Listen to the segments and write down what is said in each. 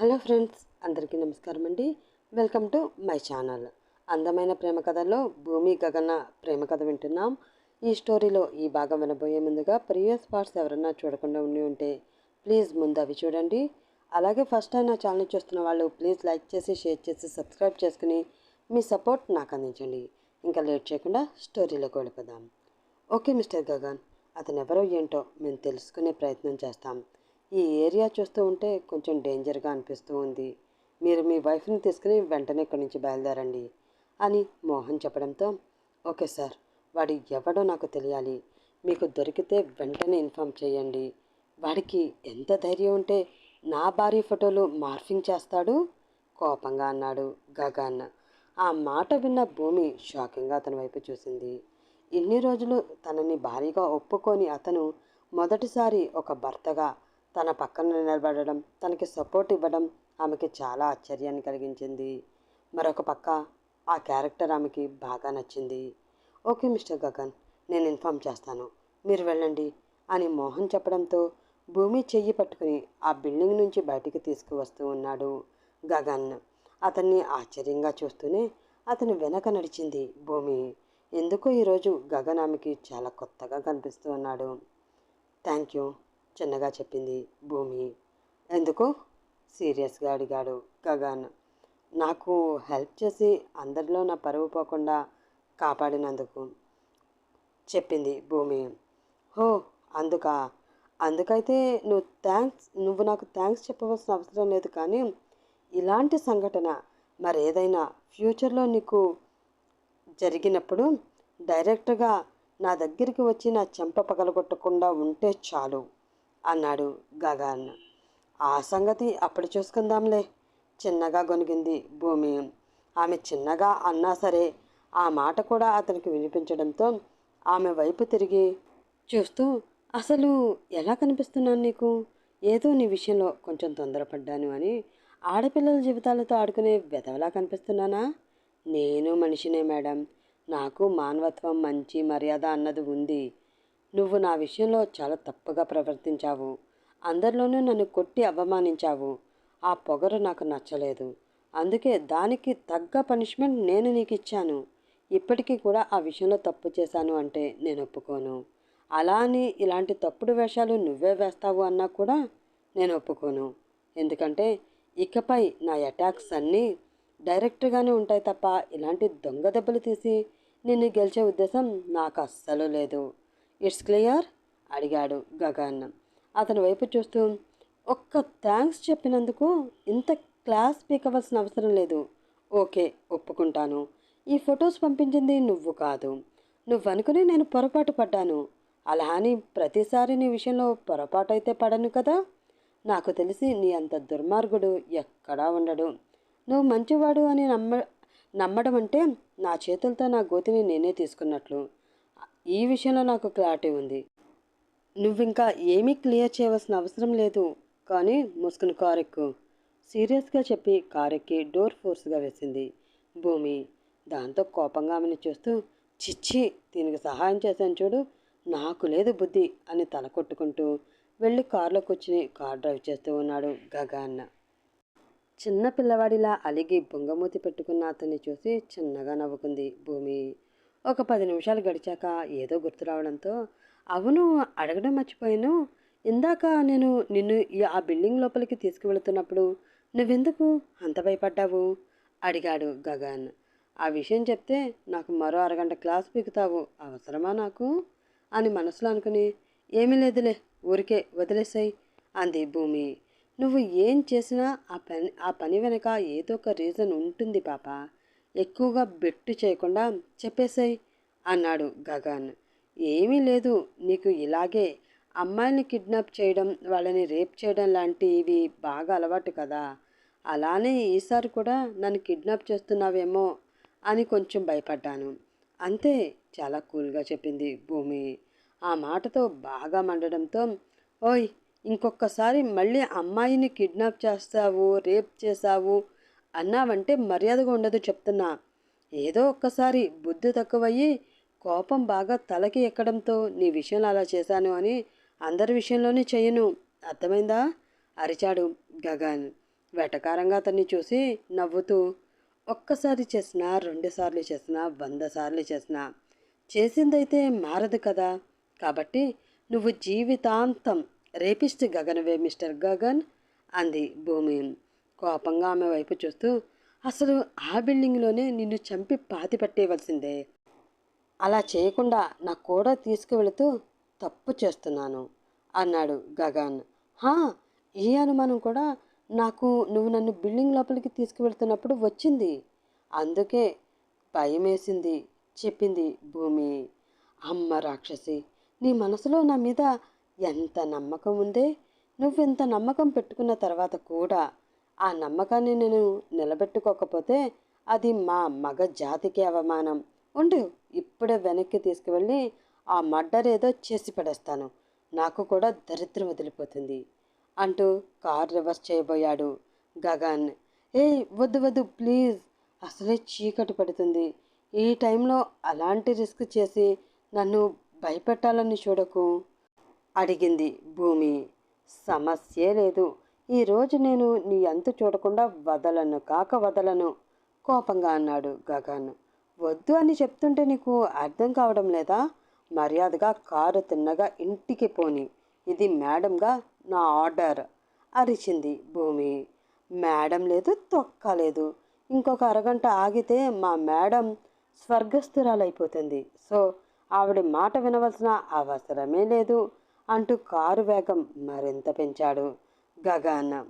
Hello friends అందరికీ నమస్కారం అండి. Welcome to my channel. అందమైన ప్రేమ కథల్లో భూమి గగన ప్రేమ కథ వింటున్నాం. ఈ స్టోరీలో ఈ భాగం వినబోయే ముందుగా ప్రీవియస్ పార్ట్స్ ఎవరన్నా చూడకుండా ఉండి ఉంటే ప్లీజ్ ముందు అవి చూడండి. అలాగే ఫస్ట్ టైం నా ఛానల్ చూస్తున్న వాళ్ళు ప్లీజ్ లైక్ చేసి షేర్ చేసి సబ్స్క్రైబ్ చేసుకుని మీ సపోర్ట్ నాకు అందించండి. ఇంకా లేట్ చేయకుండా స్టోరీలోకి వెళ్ళిపోదాం. ఓకే మిస్టర్ గగన్ అతను ఎవరో ఏంటో మేము తెలుసుకునే ప్రయత్నం చేస్తాం. ఈ ఏరియా చూస్తూ ఉంటే కొంచెం డేంజర్గా అనిపిస్తూ ఉంది. మీరు మీ వైఫ్ని తీసుకుని వెంటనే ఇక్కడి నుంచి బయలుదేరండి అని మోహన్ చెప్పడంతో ఓకే సార్ వాడు ఎవడో నాకు తెలియాలి. మీకు దొరికితే వెంటనే ఇన్ఫామ్ చేయండి. వాడికి ఎంత ధైర్యం ఉంటే నా భార్య ఫోటోలు మార్ఫింగ్ చేస్తాడు? కోపంగా అన్నాడు గగన్. ఆ మాట విన్న భూమి షాకింగ్గా అతని వైపు చూసింది. ఇన్ని రోజులు తనని భారీగా ఒప్పుకొని అతను మొదటిసారి ఒక భర్తగా తన పక్కన నిలబడడం తనకి సపోర్ట్ ఇవ్వడం ఆమెకి చాలా ఆశ్చర్యాన్ని కలిగించింది. మరొక పక్క ఆ క్యారెక్టర్ ఆమెకి బాగా నచ్చింది. ఓకే మిస్టర్ గగన్ నేను ఇన్ఫామ్ చేస్తాను. మీరు వెళ్ళండి అని మోహన్ చెప్పడంతో భూమి చెయ్యి పట్టుకుని ఆ బిల్డింగ్ నుంచి బయటికి తీసుకువస్తూ ఉన్నాడు గగన్. అతన్ని ఆశ్చర్యంగా చూస్తూనే అతను వెనక నడిచింది భూమి. ఎందుకో ఈరోజు గగన్ ఆమెకి చాలా కొత్తగా కనిపిస్తూ ఉన్నాడు. Thank you. చిన్నగా చెప్పింది భూమి. ఎందుకు? సీరియస్గా అడిగాడు గగన్. నాకు హెల్ప్ చేసి అందరిలో నా పరువు పోకుండా కాపాడినందుకు చెప్పింది భూమి. హో అందుక? అందుకైతే నువ్వు థ్యాంక్స్ నువ్వు నాకు థ్యాంక్స్ చెప్పవలసిన అవసరం లేదు కానీ ఇలాంటి సంఘటన మరి ఏదైనా ఫ్యూచర్లో నీకు జరిగినప్పుడు డైరెక్ట్గా నా దగ్గరికి వచ్చి నా చెంప పగలగొట్టకుండా ఉంటే చాలు. అన్నాడు గగన్. ఆ సంగతి అప్పుడు చూసుకుందాంలే. చిన్నగా గొనిగింది భూమి. ఆమె చిన్నగా అన్నా సరే ఆ మాట కూడా అతనికి వినిపించడంతో ఆమె వైపు తిరిగి చూస్తూ అసలు ఎలా కనిపిస్తున్నాను నీకు? ఏదో నీ విషయంలో కొంచెం తొందరపడ్డాను అని ఆడపిల్లల జీవితాలతో ఆడుకునే వెధవలా కనిపిస్తున్నానా? నేను మనిషినే మేడం. నాకు మానవత్వం మంచి మర్యాద అన్నది ఉంది. నువ్వు నా విషయంలో చాలా తప్పుగా ప్రవర్తించావు. అందరిలోనూ నన్ను కొట్టి అవమానించావు. ఆ పొగరు నాకు నచ్చలేదు. అందుకే దానికి తగ్గ పనిష్మెంట్ నేను నీకు ఇచ్చాను ఇప్పటికీ కూడా ఆ విషయంలో తప్పు చేశాను అంటే నేను ఒప్పుకోను. అలా అని ఇలాంటి తప్పుడు వేషాలు నువ్వే వేస్తావు అన్నా కూడా నేను ఒప్పుకోను. ఎందుకంటే ఇకపై నా అటాక్స్ అన్నీ డైరెక్ట్గానే ఉంటాయి తప్ప ఇలాంటి దొంగ దెబ్బలు తీసి నిన్ను గెలిచే ఉద్దేశం నాకు అస్సలు లేదు. It's clear? అడిగాడు గగాన్న అతని వైపు చూస్తూ ఒక్క థ్యాంక్స్ చెప్పినందుకు ఇంత క్లాస్ పీకవలసిన అవసరం లేదు. ఓకే ఒప్పుకుంటాను. ఈ ఫొటోస్ పంపించింది నువ్వు కాదు. నువ్వు అనుకుని నేను పొరపాటు పడ్డాను. అలా అని ప్రతిసారి నీ విషయంలో పొరపాటు అయితే పడను కదా? నాకు తెలిసి నీ అంత దుర్మార్గుడు ఎక్కడా ఉండడు. నువ్వు మంచివాడు అని నమ్మ నమ్మడం అంటే నా చేతులతో నా గోతిని నేనే తీసుకున్నట్లు. ఈ విషయంలో నాకు క్లారిటీ ఉంది. నువ్వు ఇంకా ఏమీ క్లియర్ చేయవలసిన అవసరం లేదు. కానీ ముసుకుని కారెక్కు. సీరియస్గా చెప్పి కారెక్కి డోర్ ఫోర్స్గా వేసింది. భూమి దాంతో కోపంగా ఆమెను చూస్తూ చిచ్చి దీనికి సహాయం చేశాను చూడు నాకు లేదు బుద్ధి అని తల కొట్టుకుంటూ వెళ్ళి కారులో కూర్చుని కార్ డ్రైవ్ చేస్తూ ఉన్నాడు గగాన్న చిన్న పిల్లవాడిలా అలిగి బొంగమూతి పెట్టుకున్న అతన్ని చూసి చిన్నగా నవ్వుకుంది భూమి. ఒక పది నిమిషాలు గడిచాక ఏదో గుర్తు రావడంతో అవును అడగడం మర్చిపోయాను. ఇందాక నేను నిన్ను ఈ ఆ బిల్డింగ్ లోపలికి తీసుకువెళుతున్నప్పుడు నువ్వెందుకు అంత భయపడ్డావు? అడిగాడు గగన్. ఆ విషయం చెప్తే నాకు మరో అరగంట క్లాస్ పీకుతావు. అవసరమా నాకు? అని మనసులో అనుకుని ఏమీ లేదులే ఊరికే వదిలేసాయి అంది భూమి. నువ్వు ఏం చేసినా ఆ పని ఆ పని వెనక ఏదో ఒక రీజన్ ఉంటుంది పాప. ఎక్కువగా బెట్టు చేయకుండా చెప్పేశాయి అన్నాడు గగన్. ఏమీ లేదు నీకు ఇలాగే అమ్మాయిని కిడ్నాప్ చేయడం వాళ్ళని రేప్ చేయడం లాంటివి బాగా అలవాటు కదా. అలానే ఈసారి కూడా నన్ను కిడ్నాప్ చేస్తున్నావేమో అని కొంచెం భయపడ్డాను. అంతే చాలా కూల్గా చెప్పింది భూమి. ఆ మాటతో బాగా మండడంతో ఓయ్ ఇంకొకసారి మళ్ళీ అమ్మాయిని కిడ్నాప్ చేస్తావు రేప్ చేసావు అన్నావంటే మర్యాదగా ఉండదు చెప్తున్నా. ఏదో ఒక్కసారి బుద్ధి తక్కువయ్యి కోపం బాగా తలకి ఎక్కడంతో నీ విషయంలో అలా చేశాను అని అందరి విషయంలోనే చేయను అర్థమైందా? అరిచాడు గగన్. వెటకారంగా అతన్ని చూసి నవ్వుతూ ఒక్కసారి చేసినా రెండుసార్లు చేసినా వంద సార్లు చేసినా చేసిందైతే మారదు కదా. కాబట్టి నువ్వు జీవితాంతం రేపిస్ట్ గగనవే మిస్టర్ గగన్ అంది భూమి. కోపంగా ఆమె వైపు చూస్తూ అసలు ఆ బిల్డింగ్లోనే నిన్ను చంపి పాతి పెట్టేయవలసిందే. అలా చేయకుండా నా కూడా తీసుకువెళుతూ తప్పు చేస్తున్నాను అన్నాడు గగన్. హా ఈ అనుమానం కూడా నాకు నువ్వు నన్ను బిల్డింగ్ లోపలికి తీసుకువెళ్తున్నప్పుడు వచ్చింది. అందుకే భయం వేసింది చెప్పింది భూమి. అమ్మ రాక్షసి నీ మనసులో నా మీద ఎంత నమ్మకం ఉందే? నువ్వెంత నమ్మకం పెట్టుకున్న తర్వాత కూడా ఆ నమ్మకాన్ని నేను నిలబెట్టుకోకపోతే అది మా మగ జాతికి అవమానం. ఉండు ఇప్పుడే వెనక్కి తీసుకువెళ్ళి ఆ మర్డర్ ఏదో చేసి పడేస్తాను. నాకు కూడా దరిద్రం వదిలిపోతుంది అంటూ కార్ రివర్స్ చేయబోయాడు గగన్. ఏ వద్దు వద్దు ప్లీజ్. అసలే చీకటి పడుతుంది. ఈ టైంలో అలాంటి రిస్క్ చేసి నన్ను భయపెట్టాలని చూడకు అడిగింది భూమి. సమస్యే లేదు. ఈరోజు నేను నీ అంతు చూడకుండా వదలను కాక వదలను కోపంగా అన్నాడు గగన్. వద్దు అని చెప్తుంటే నీకు అర్థం కావడం లేదా? మర్యాదగా కారు తిన్నగా ఇంటికి పోని. ఇది మేడంగా నా ఆర్డర్ అరిచింది భూమి. మేడం లేదు తొక్క లేదు. ఇంకొక అరగంట ఆగితే మా మేడం స్వర్గస్థురాలైపోతుంది. సో ఆవిడ మాట వినవలసిన అవసరమే లేదు అంటూ కారు వేగం మరింత పెంచాడు. గగాన.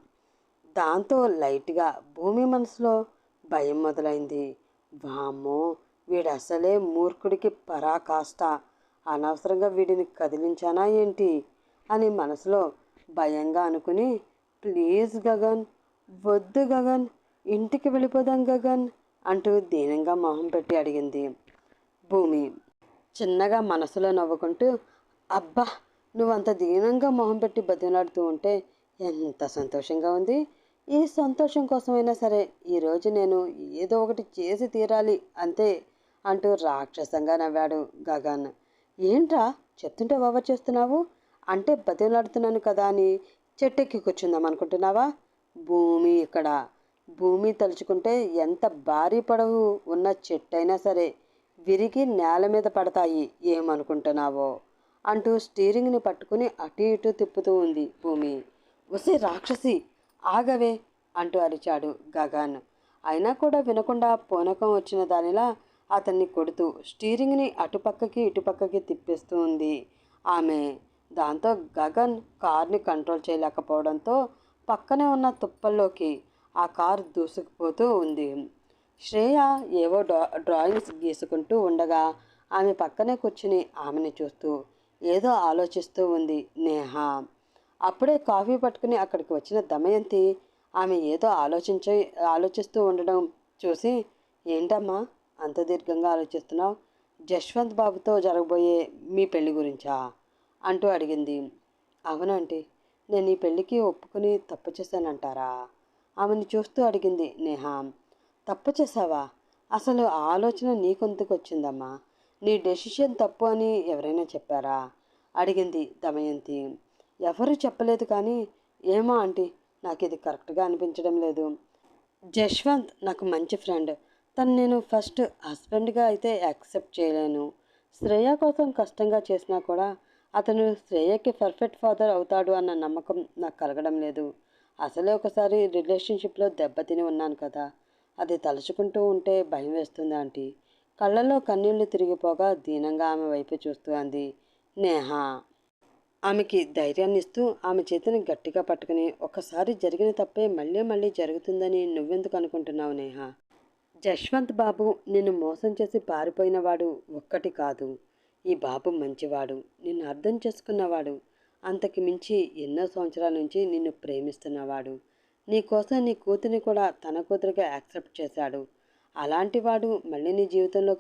దాంతో లైట్గా భూమి మనసులో భయం మొదలైంది. వామ్మో వీడు అసలే మూర్ఖుడికి పరాకాష్ట. అనవసరంగా వీడిని కదిలించానా ఏంటి? అని మనసులో భయంగా అనుకుని ప్లీజ్ గగన్ వద్దు గగన్ ఇంటికి వెళ్ళిపోదాం గగన్ అంటూ దీనంగా మొహం పెట్టి అడిగింది. భూమి చిన్నగా మనసులో నవ్వుకుంటూ అబ్బా నువ్వంత దీనంగా మొహం పెట్టి బతిమలాడుతూ ఉంటే ఎంత సంతోషంగా ఉంది. ఈ సంతోషం కోసమైనా సరే ఈరోజు నేను ఏదో ఒకటి చేసి తీరాలి అంతే అంటూ రాక్షసంగా నవ్వాడు గగన్. ఏంట్రా చెప్తుంటే ఓవర్ చేస్తున్నావు? అంటే బతిలాడుతున్నాను కదా అని చెట్టెక్కి కూర్చుందాం అనుకుంటున్నావా? భూమి ఇక్కడ. భూమి తలుచుకుంటే ఎంత భారీ పొడవు ఉన్న చెట్టైనా సరే విరిగి నేల మీద పడతాయి. ఏమనుకుంటున్నావో? అంటూ స్టీరింగ్ని పట్టుకుని అటు ఇటు తిప్పుతూ ఉంది భూమి. ఒసే రాక్షసి ఆగవే అంటూ అరిచాడు గగన్. అయినా కూడా వినకుండా పూనకం వచ్చిన దానిలా అతన్ని కొడుతూ స్టీరింగ్ని అటుపక్కకి ఇటుపక్కకి తిప్పేస్తూ ఉంది ఆమె. దాంతో గగన్ కార్ని కంట్రోల్ చేయలేకపోవడంతో పక్కనే ఉన్న తుప్పల్లోకి ఆ కారు దూసుకుపోతూ ఉంది. శ్రేయ ఏవో డ్రా డ్రాయింగ్స్ గీసుకుంటూ ఉండగా ఆమె పక్కనే కూర్చుని ఆమెని చూస్తూ ఏదో ఆలోచిస్తూ ఉంది నేహ. అప్పుడే కాఫీ పట్టుకుని అక్కడికి వచ్చిన దమయంతి ఆమె ఏదో ఆలోచించ ఆలోచిస్తూ ఉండడం చూసి ఏంటమ్మా అంత దీర్ఘంగా ఆలోచిస్తున్నావు? జశ్వంత్ బాబుతో జరగబోయే మీ పెళ్ళి గురించా? అంటూ అడిగింది. అవునంటీ నేను ఈ పెళ్ళికి ఒప్పుకుని తప్పు చేశానంటారా? ఆమెను చూస్తూ అడిగింది నేహా. తప్పు చేసావా అసలు ఆ ఆలోచన నీకొందుకు వచ్చిందమ్మా? నీ డెసిషన్ తప్పు అని ఎవరైనా చెప్పారా? అడిగింది దమయంతి. ఎవరు చెప్పలేదు కానీ ఏమో ఆంటీ నాకు ఇది కరెక్ట్గా అనిపించడం లేదు. జశ్వంత్ నాకు మంచి ఫ్రెండ్. తను నేను ఫస్ట్ హస్బెండ్గా అయితే యాక్సెప్ట్ చేయలేను. శ్రేయ కోసం కష్టంగా చేసినా కూడా అతను శ్రేయకి పర్ఫెక్ట్ ఫాదర్ అవుతాడు అన్న నమ్మకం నాకు కలగడం లేదు. అసలే ఒకసారి రిలేషన్షిప్లో దెబ్బతిని ఉన్నాను కదా. అది తలుచుకుంటూ ఉంటే భయం వేస్తుంది ఆంటీ. కళ్ళల్లో కన్నీళ్ళు తిరిగిపోగా దీనంగా ఆమె వైపు చూస్తూ అంది నేహా ఆమెకి ధైర్యాన్ని ఇస్తూ ఆమె చేతిని గట్టిగా పట్టుకుని ఒకసారి జరిగిన తప్పే మళ్ళీ మళ్ళీ జరుగుతుందని నువ్వెందుకు అనుకుంటున్నావు నేహ? జశ్వంత్ బాబు నిన్ను మోసం చేసి పారిపోయినవాడు ఒక్కటి కాదు. ఈ బాబు మంచివాడు. నిన్ను అర్థం చేసుకున్నవాడు. అంతకు మించి ఎన్నో సంవత్సరాల నుంచి నిన్ను ప్రేమిస్తున్నవాడు. నీ కోసం నీ కూతురిని కూడా తన కూతురిగా యాక్సెప్ట్ చేశాడు. అలాంటి వాడు మళ్ళీ నీ జీవితంలో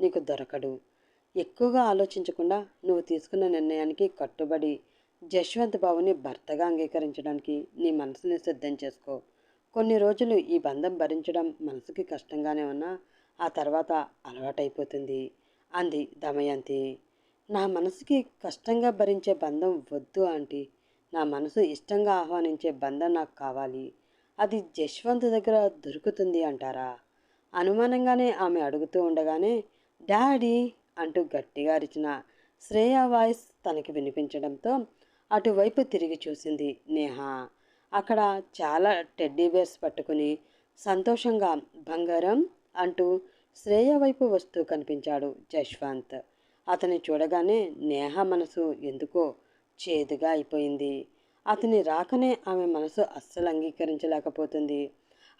నీకు దొరకడు. ఎక్కువగా ఆలోచించకుండా నువ్వు తీసుకున్న నిర్ణయానికి కట్టుబడి జశ్వంత్ బాబుని భర్తగా అంగీకరించడానికి నీ మనసుని సిద్ధం చేసుకో. కొన్ని రోజులు ఈ బంధం భరించడం మనసుకి కష్టంగానే ఉన్నా ఆ తర్వాత అలవాటైపోతుంది. అంది దమయంతి. నా మనసుకి కష్టంగా భరించే బంధం వద్దు ఆంటీ. నా మనసు ఇష్టంగా ఆహ్వానించే బంధం నాకు కావాలి. అది జశ్వంత్ దగ్గర దొరుకుతుంది అంటారా? అనుమానంగానే ఆమె అడుగుతూ ఉండగానే డాడీ అంటూ గట్టిగా అరిచిన శ్రేయ వాయిస్ తనకి వినిపించడంతో అటువైపు తిరిగి చూసింది నేహ. అక్కడ చాలా టెడ్డీ బేర్స్ పట్టుకుని సంతోషంగా బంగారం అంటూ శ్రేయ వైపు వస్తూ కనిపించాడు జశ్వంత్. అతని చూడగానే నేహ మనసు ఎందుకో చేదుగా అయిపోయింది. అతని రాకనే ఆమె మనసు అస్సలు అంగీకరించలేకపోతుంది.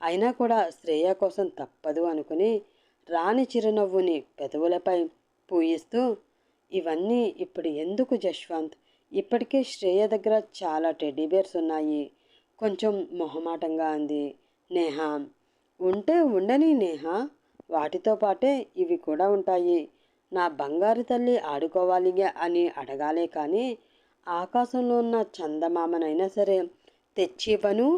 అయినా కూడా శ్రేయ కోసం తప్పదు అనుకుని రాణి చిరునవ్వుని పెదవులపై పూయిస్తూ ఇవన్నీ ఇప్పుడు ఎందుకు జశ్వంత్? ఇప్పటికే శ్రేయ దగ్గర చాలా టెడ్డీ బేర్స్ ఉన్నాయి. కొంచెం మొహమాటంగా అంది నేహ. ఉంటే ఉండని నేహ వాటితో పాటే ఇవి కూడా ఉంటాయి. నా బంగారు తల్లి ఆడుకోవాలిగా అని అడగాలే కానీ ఆకాశంలో ఉన్న చందమామనైనా సరే తెచ్చివ్వను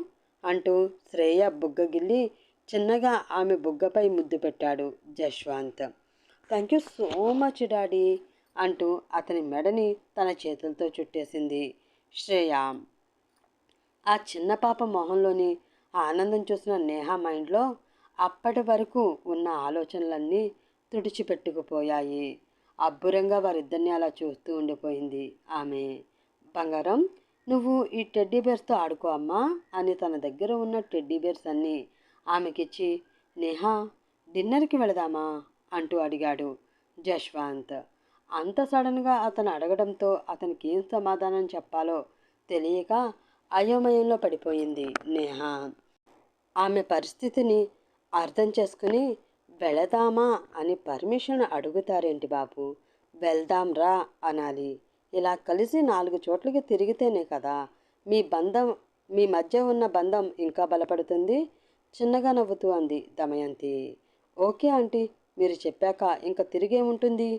అంటూ శ్రేయ బుగ్గగిల్లి చిన్నగా ఆమె బుగ్గపై ముద్దు పెట్టాడు Jashwanth. Thank you so much daddy అంటూ అతని మెడని తన చేతులతో చుట్టేసింది శ్రేయ. ఆ చిన్న పాప మొహంలోని ఆనందం చూసిన నేహ మైండ్లో అప్పటి వరకు ఉన్న ఆలోచనలన్నీ తుడిచిపెట్టుకుపోయాయి. అబ్బురంగా వారిద్దరిని అలా చూస్తూ ఉండిపోయింది ఆమె. బంగారం నువ్వు ఈ టెడ్డీ బేర్స్తో ఆడుకో అమ్మా అని తన దగ్గర ఉన్న టెడ్డీ బేర్స్ అన్నీ ఆమెకిచ్చి నేహా డిన్నర్కి వెళదామా? అంటూ అడిగాడు జశ్వాంత్. అంత సడన్గా అతను అడగడంతో అతనికి ఏం సమాధానం చెప్పాలో తెలియక అయోమయంలో పడిపోయింది నేహ. ఆమె పరిస్థితిని అర్థం చేసుకుని వెళదామా అని పర్మిషన్ అడుగుతారేంటి బాబు? వెళ్దాం రా అనాలి. ఇలా కలిసి నాలుగు చోట్లకి తిరిగితేనే కదా మీ బంధం మీ మధ్య ఉన్న బంధం ఇంకా బలపడుతుంది? చిన్నగా నవ్వుతూ అంది దమయంతి. Okay aunty. మీరు చెప్పాక ఇంకా తిరిగేముంటుంది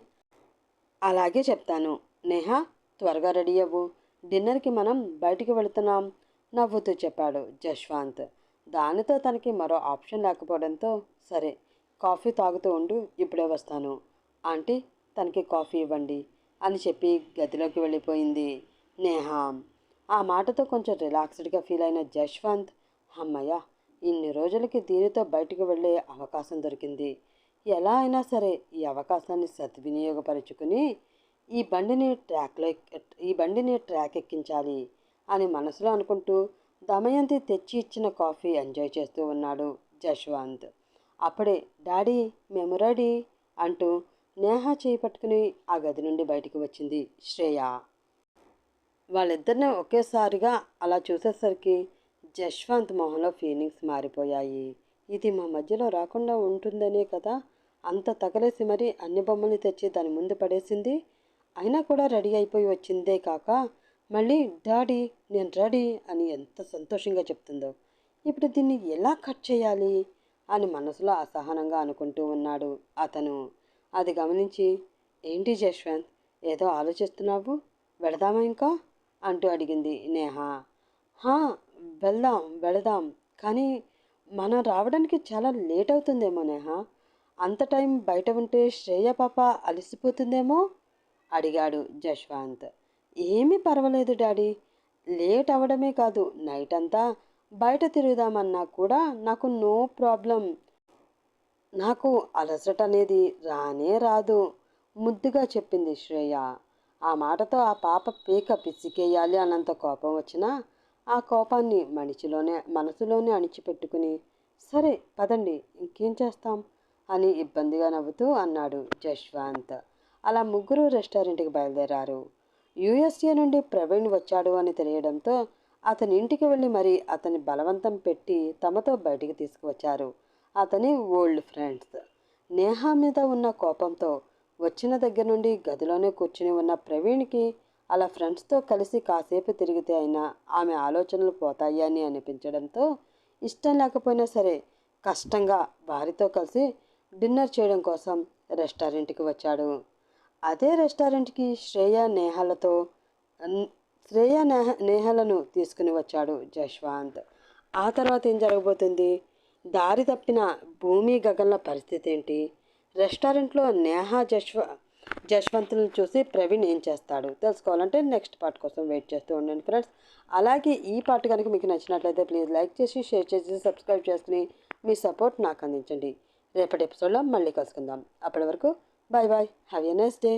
అలాగే చెప్తాను. నేహా త్వరగా రెడీ అవ్వు. డిన్నర్కి మనం బయటికి వెళుతున్నాం నవ్వుతూ చెప్పాడు జశ్వాంత్. దానితో తనకి మరో ఆప్షన్ లేకపోవడంతో సరే కాఫీ తాగుతూ ఉండు ఇప్పుడే వస్తాను. ఆంటీ తనకి కాఫీ ఇవ్వండి అని చెప్పి గదిలోకి వెళ్ళిపోయింది నేహా. ఆ మాటతో కొంచెం రిలాక్స్డ్గా ఫీల్ అయిన జశ్వంత్ అమ్మయ్య ఇన్ని రోజులకి దీనితో బయటికి వెళ్ళే అవకాశం దొరికింది. ఎలా అయినా సరే ఈ అవకాశాన్ని సద్వినియోగపరుచుకుని ఈ బండిని ట్రాక్లో ఈ బండిని ట్రాక్ ఎక్కించాలి అని మనసులో అనుకుంటూ దమయంతి తెచ్చి ఇచ్చిన కాఫీ ఎంజాయ్ చేస్తూ ఉన్నాడు జశ్వంత్. అప్పుడే డాడీ మేము రెడీ అంటూ నేహ చేయి పట్టుకుని ఆ గది నుండి బయటికి వచ్చింది శ్రేయ. వాళ్ళిద్దరిని ఒకేసారిగా అలా చూసేసరికి జశ్వంత్ మొహంలో ఫీలింగ్స్ మారిపోయాయి. ఇది మా మధ్యలో రాకుండా ఉంటుందనే కదా అంత తగలేసి మరీ అన్ని బొమ్మల్ని తెచ్చి దాని ముందు పడేసింది. అయినా కూడా రెడీ అయిపోయి వచ్చిందే కాక మళ్ళీ డాడీ నేను రెడీ అని ఎంత సంతోషంగా చెప్తుందో. ఇప్పుడు దీన్ని ఎలా కట్ చేయాలి అని మనసులో అసహనంగా అనుకుంటూ ఉన్నాడు అతను. అది గమనించి ఏంటి జశ్వంత్ ఏదో ఆలోచిస్తున్నావు? వెళదామా ఇంకా? అంటూ అడిగింది నేహ. హా వెళ్దాం వెళదాం కానీ మనం రావడానికి చాలా లేట్ అవుతుందేమో నేహ. అంత టైం బయట ఉంటే శ్రేయ పాప అలసిపోతుందేమో? అడిగాడు జశ్వాంత్. ఏమీ పర్వాలేదు డాడీ. లేట్ అవ్వడమే కాదు నైట్ అంతా బయట తిరుగుదామన్నా కూడా నాకు నో ప్రాబ్లం. నాకు అలసట అనేది రానే రాదు ముద్దుగా చెప్పింది శ్రేయ. ఆ మాటతో ఆ పాప పీక పిసికేయాలి అన్నంత కోపం వచ్చినా ఆ కోపాన్ని మనిషిలోనే మనసులోనే అణిచిపెట్టుకుని సరే పదండి ఇంకేం చేస్తాం? అని ఇబ్బందిగా నవ్వుతూ అన్నాడు జశ్వాంత్. అలా ముగ్గురు రెస్టారెంట్కి బయలుదేరారు. యుఎస్ఏ నుండి ప్రవీణ్ వచ్చాడు అని తెలియడంతో అతని ఇంటికి వెళ్ళి మరి అతని బలవంతం పెట్టి తమతో బయటికి తీసుకువచ్చారు అతని ఓల్డ్ ఫ్రెండ్స్. నేహా మీద ఉన్న కోపంతో వచ్చిన దగ్గర నుండి గదిలోనే కూర్చుని ఉన్న ప్రవీణ్కి అలా ఫ్రెండ్స్తో కలిసి కాసేపు తిరిగితే అయినా ఆమె ఆలోచనలు పోతాయి అని అనిపించడంతో ఇష్టం లేకపోయినా సరే కష్టంగా వారితో కలిసి డిన్నర్ చేయడం కోసం రెస్టారెంట్కి వచ్చాడు. అదే రెస్టారెంట్కి శ్రేయ నేహాలతో శ్రేయ నేహ నేహాలను తీసుకుని వచ్చాడు జశ్వాంత్. ఆ తర్వాత ఏం జరగబోతుంది? దారి తప్పిన భూమి గగన్ల పరిస్థితి ఏంటి? రెస్టారెంట్లో నేహా జశ్వ జశ్వంతులను చూసి ప్రవీణ్ ఏం చేస్తాడు? తెలుసుకోవాలంటే నెక్స్ట్ పార్ట్ కోసం వెయిట్ చేస్తూ ఉండండి ఫ్రెండ్స్. అలాగే ఈ పార్ట్ కనుక మీకు నచ్చినట్లయితే ప్లీజ్ లైక్ చేసి షేర్ చేసి సబ్స్క్రైబ్ చేసుకుని మీ సపోర్ట్ నాకు అందించండి. రేపటి ఎపిసోడ్లో మళ్ళీ కలుసుకుందాం. అప్పటి వరకు bye bye have a nice day